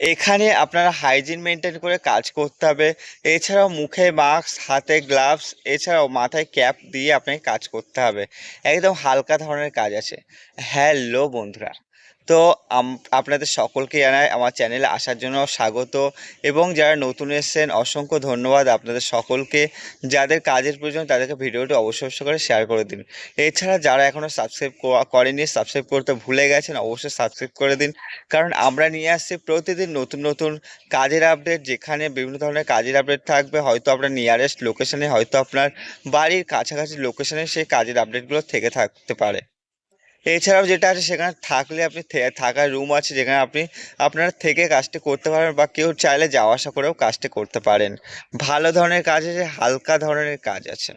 এখানে আপনারা hygiene maintain করে কাজ করতে হবে। এছাড়াও মুখে মাস্ক হাতে গ্লাভস এছাড়াও মাথায় ক্যাপ দিয়ে আপনাকে কাজ করতে হবে। একদম হালকা ধরনের কাজ আছে। হ্যালো বন্ধুরা। তো আপনাদের সকলকে জানাই আমার চ্যানেলে আসার জন্য স্বাগত। এবং যারা নতুন এসেছেন, অসংখ্য ধন্যবাদ আপনাদের সকলকে। যাদের কাজের প্রয়োজন তাদেরকে ভিডিওটি অবশ্যই অবশ্যই করে শেয়ার করে দিন। এছাড়া যারা এখনও সাবস্ক্রাইব করেনি সাবস্ক্রাইব করতে ভুলে গেছেন, অবশ্যই সাবস্ক্রাইব করে দিন। কারণ আমরা নিয়ে আসছি প্রতিদিন নতুন নতুন কাজের আপডেট যেখানে বিভিন্ন ধরনের কাজের আপডেট থাকবে। হয়তো আপনার নিয়ারেস্ট লোকেশনে হয়তো আপনার বাড়ির কাছাকাছি লোকেশনে সেই কাজের আপডেটগুলো থেকে থাকতে পারে। এছাড়াও যেটা আছে সেখানে থাকলে আপনি থাকার রুম আছে যেখানে আপনি, আপনারা থেকে কাজটি করতে পারেন বা কেউ চাইলে যাওয়া আসা করেও কাজটি করতে পারেন। ভালো ধরনের কাজ আছে, হালকা ধরনের কাজ আছে।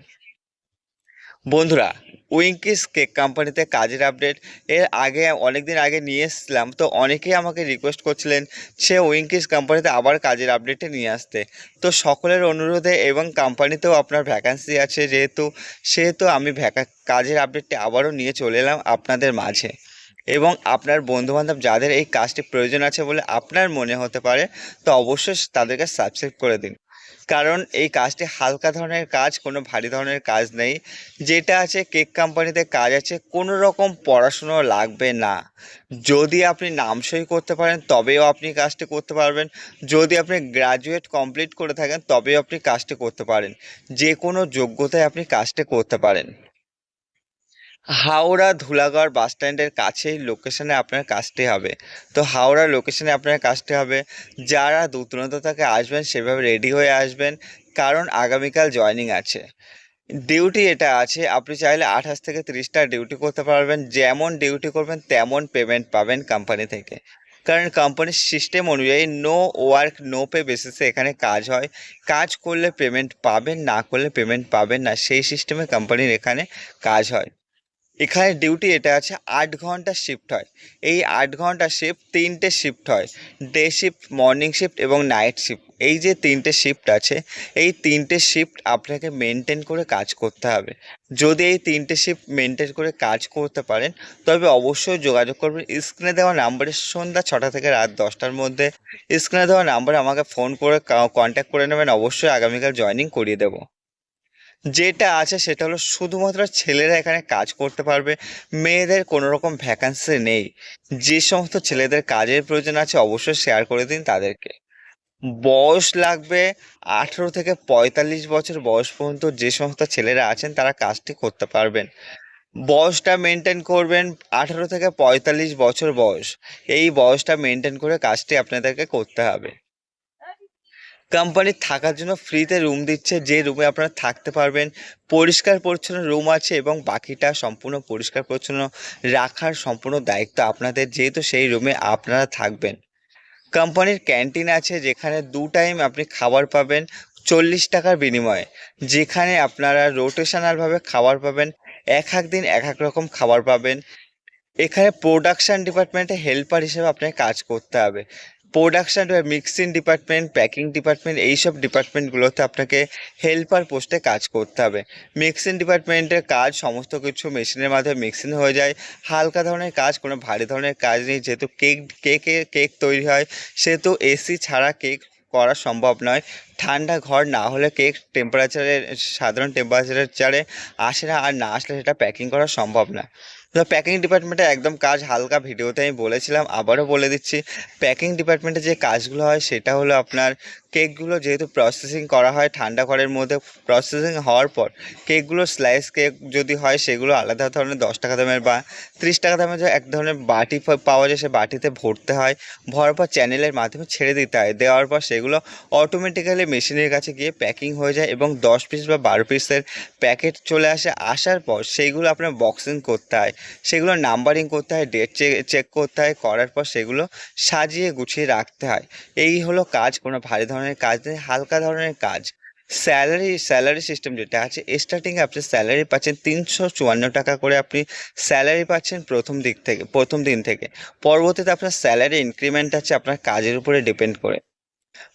বন্ধুরা উইঙ্কিস কেক কোম্পানিতে কাজের আপডেট এর আগে অনেক দিন আগে নিয়ে এসেছিলাম, তো অনেকেই আমাকে রিকোয়েস্ট করছিলেন সে উইঙ্কিস কোম্পানিতে আবার কাজের আপডেটে নিয়ে আসতে। তো সকলের অনুরোধে এবং কোম্পানিতেও আপনার ভ্যাকান্সি আছে, যেহেতু, সেহেতু আমি ভ্যাকা কাজের আপডেটটি আবারও নিয়ে চলে এলাম আপনাদের মাঝে। এবং আপনার বন্ধুবান্ধব যাদের এই কাজটি প্রয়োজন আছে বলে আপনার মনে হতে পারে, তো অবশ্যই তাদেরকে সাবস্ক্রাইব করে দিন। কারণ এই কাজটি হালকা ধরনের কাজ, কোনো ভারী ধরনের কাজ নেই। যেটা আছে, কেক কোম্পানিতে কাজ আছে, কোনো রকম পড়াশুনো লাগবে না। যদি আপনি নামসই করতে পারেন, তবেও আপনি কাজটি করতে পারবেন। যদি আপনি গ্রাজুয়েট কমপ্লিট করে থাকেন, তবেও আপনি কাজটি করতে পারেন। যে কোনো যোগ্যতায় আপনি কাজটি করতে পারেন। হাওড়া ধুলাগড় বাস স্ট্যান্ডের কাছেই লোকেশানে আপনার কাজটি হবে। তো হাওড়া লোকেশানে আপনার কাজটি হবে। যারা দূর দূরান্ত থেকে আসবেন, সেভাবে রেডি হয়ে আসবেন, কারণ আগামীকাল জয়েনিং আছে। ডিউটি এটা আছে, আপনি চাইলে আঠাশ থেকে তিরিশটা ডিউটি করতে পারবেন। যেমন ডিউটি করবেন, তেমন পেমেন্ট পাবেন কোম্পানি থেকে। কারণ কোম্পানির সিস্টেম অনুযায়ী নো ওয়ার্ক নো পে বেসিসে এখানে কাজ হয়। কাজ করলে পেমেন্ট পাবেন, না করলে পেমেন্ট পাবেন না, সেই সিস্টেমে কোম্পানির এখানে কাজ হয়। এখানে ডিউটি এটা আছে, আট ঘণ্টা শিফট হয়। এই আট ঘণ্টা শিফট তিনটে শিফট হয় ডে শিফট মর্নিং শিফট এবং নাইট শিফট এই যে তিনটে শিফট আছে, এই তিনটে শিফট আপনাকে মেনটেন করে কাজ করতে হবে। যদি এই তিনটে শিফট মেনটেন করে কাজ করতে পারেন, তবে অবশ্যই যোগাযোগ করবেন। স্ক্রিনে দেওয়া নাম্বারে সন্ধ্যা ছটা থেকে রাত দশটার মধ্যে। স্ক্রিনে দেওয়া নাম্বারে আমাকে ফোন করে কন্ট্যাক্ট করে নেবেন। অবশ্যই আগামীকাল জয়েনিং করিয়ে দেবো। যেটা আছে সেটা হলো শুধুমাত্র ছেলেরা এখানে কাজ করতে পারবে, মেয়েদের কোনো রকম ভ্যাকান্সি নেই। যে সমস্ত ছেলেদের কাজের প্রয়োজন আছে অবশ্যই শেয়ার করে দিন তাদেরকে। বয়স লাগবে আঠেরো থেকে পঁয়তাল্লিশ বছর বয়স পর্যন্ত যে সমস্ত ছেলেরা আছেন তারা কাজটি করতে পারবেন। বয়সটা মেনটেন করবেন আঠেরো থেকে পঁয়তাল্লিশ বছর বয়স। এই বয়সটা মেনটেন করে কাজটি আপনাদেরকে করতে হবে। কোম্পানির থাকার জন্য ফ্রিতে রুম দিচ্ছে, যে রুমে আপনারা থাকতে পারবেন। পরিষ্কার পরিচ্ছন্ন রুম আছে এবং বাকিটা সম্পূর্ণ পরিষ্কার পরিচ্ছন্ন রাখার সম্পূর্ণ দায়িত্ব আপনাদের, যেহেতু সেই রুমে আপনারা থাকবেন। কোম্পানির ক্যান্টিন আছে, যেখানে দু টাইম আপনি খাবার পাবেন চল্লিশ টাকার বিনিময়ে। যেখানে আপনারা রোটেশনালভাবে খাবার পাবেন, এক এক দিন এক এক রকম খাবার পাবেন। এখানে প্রোডাকশান ডিপার্টমেন্টে হেল্পার হিসেবে আপনাকে কাজ করতে হবে। Production mixing department packing department এইসব ডিপার্টমেন্টগুলোতে আপনাকে হেল্পার পোস্টে কাজ করতে হবে। মিক্সিং ডিপার্টমেন্টের কাজ সমস্ত কিছু মেশিনের মাধ্যমে মিক্সিং হয়ে যায়। হালকা ধরনের কাজ, কোনো ভারী ধরনের কাজ নেই, যেহেতু কেক, কেকে, কেক তৈরি হয়, সেহেতু এসি ছাড়া কেক করা সম্ভব নয়। ঠান্ডা ঘর না হলে কেক টেম্পারেচারের সাধারণ টেম্পারেচারের চারে আসে না, আর না আসলে সেটা প্যাকিং করা সম্ভব না। প্যাকিং ডিপার্টমেন্টে একদম কাজ হালকা ভিডিওতে আমি বলেছিলাম, আবারও বলে দিচ্ছি। প্যাকিং ডিপার্টমেন্টে যে কাজগুলো হয়, সেটা হলো আপনার কেকগুলো যেহেতু প্রসেসিং করা হয় ঠান্ডা ঘরের মধ্যে প্রসেসিং হওয়ার পর কেকগুলো স্লাইস কেক যদি হয়, সেগুলো আলাদা ধরনের দশ টাকা দামের বা ত্রিশ টাকা দামের যে এক ধরনের বাটি পাওয়া যায়, সে বাটিতে ভরতে হয়। ভরার পর চ্যানেলের মাধ্যমে ছেড়ে দিতে হয়। দেওয়ার পর সেগুলো অটোমেটিক্যালি মেশিনের কাছে গিয়ে প্যাকিং হয়ে যায় এবং দশ পিস বা বারো পিসের প্যাকেট চলে আসে। আসার পর সেইগুলো আপনার বক্সিং করতে হয়। সেগুলো নাম্বারিং করতে হয় ডেট চেক করতে হয়, করার পর সেগুলো সাজিয়ে গুছিয়ে রাখতে হয়। এই হলো কাজ, কোনো ভারী ধরনের কাজ নেই, হালকা ধরনের কাজ। স্যালারি স্যালারি সিস্টেম যেটা আছে স্টার্টিংয়ে আপনি স্যালারি পাচ্ছেন তিনশো চুয়ান্ন টাকা করে আপনি স্যালারি পাচ্ছেন প্রথম দিক থেকে, প্রথম দিন থেকে। পরবর্তীতে আপনার স্যালারি ইনক্রিমেন্ট আছে আপনার কাজের উপরে ডিপেন্ড করে।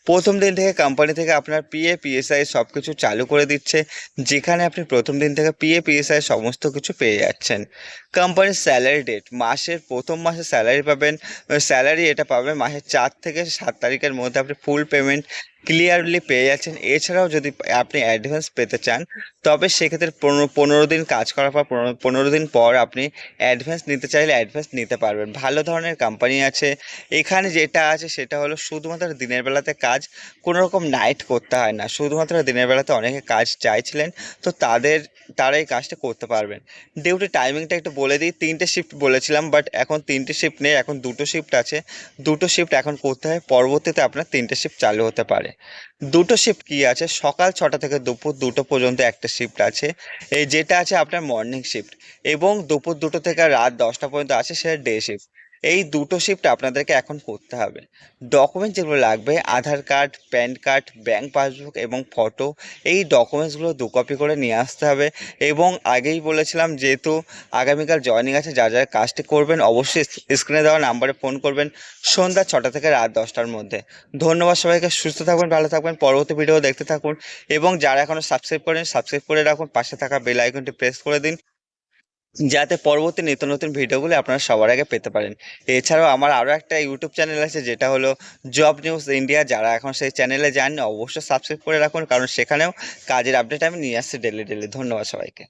প্রথম দিন থেকে কোম্পানি থেকে আপনার পিএ পিএসআই সব কিছু চালু করে দিচ্ছে, যেখানে আপনি প্রথম দিন থেকে পিএ পিএসআই সমস্ত কিছু পেয়ে যাচ্ছেন। কোম্পানির স্যালারি ডেট মাসের প্রথম মাসে স্যালারি পাবেন স্যালারি এটা পাবেন মাসের চার থেকে সাত তারিখের মধ্যে আপনি ফুল পেমেন্ট ক্লিয়ারলি পেয়ে যাচ্ছেন। এছাড়াও যদি আপনি অ্যাডভান্স পেতে চান, তবে সেক্ষেত্রে পনেরো দিন কাজ করার পর, পনেরো দিন পর আপনি অ্যাডভান্স নিতে চাইলে অ্যাডভান্স নিতে পারবেন। ভালো ধরনের কোম্পানি আছে। এখানে যেটা আছে সেটা হলো শুধুমাত্র দিনের বেলাতে কাজ কোনো রকম নাইট করতে হয় না। শুধুমাত্র দিনের বেলাতে অনেকে কাজ চাইছিলেন, তো তাদের, তারা এই কাজটা করতে পারবেন। ডিউটি টাইমিংটা একটু বলে দিই, তিনটে শিফট বলেছিলাম বাট এখন তিনটে শিফট নেই, এখন দুটো শিফট আছে। দুটো শিফট এখন করতে হয়, পরবর্তীতে আপনার তিনটে শিফট চালু হতে পারে। দুটো শিফট কি আছে? সকাল ছটা থেকে দুপুর দুটো পর্যন্ত একটা শিফট আছে। এই যেটা আছে আপনার মর্নিং শিফট এবং দুপুর দুটো থেকে রাত দশটা পর্যন্ত আছে, সেটা ডে শিফট এই দুটো শিফট আপনাদেরকে এখন করতে হবে। ডকুমেন্ট যেগুলো লাগবে Aadhaar card PAN card bank passbook এবং ফটো এই ডকুমেন্টসগুলো দু কপি করে নিয়ে আসতে হবে। এবং আগেই বলেছিলাম, যেহেতু আগামীকাল জয়েনিং আছে যা যারা কাজটি করবেন, অবশ্যই স্ক্রিনে দেওয়া নাম্বারে ফোন করবেন সন্ধ্যা ছটা থেকে রাত দশটার মধ্যে। ধন্যবাদ সবাইকে, সুস্থ থাকবেন, ভালো থাকবেন, পরবর্তী ভিডিও দেখতে থাকুন। এবং যারা এখনও সাবস্ক্রাইব করেন সাবস্ক্রাইব করে রাখুন, পাশে থাকা বেল আইকনটি প্রেস করে দিন। যাতে পরবর্তী নিত্য নতুন ভিডিওগুলি আপনারা সবার আগে পেতে পারেন। এছাড়াও আমার আরও একটা ইউটিউব চ্যানেল আছে, যেটা হলো জব নিউজ ইন্ডিয়া যারা এখন সেই চ্যানেলে যাননি, অবশ্যই সাবস্ক্রাইব করে রাখুন, কারণ সেখানেও কাজের আপডেট আমি নিয়ে আসছি ডেলি ডেলি ধন্যবাদ সবাইকে।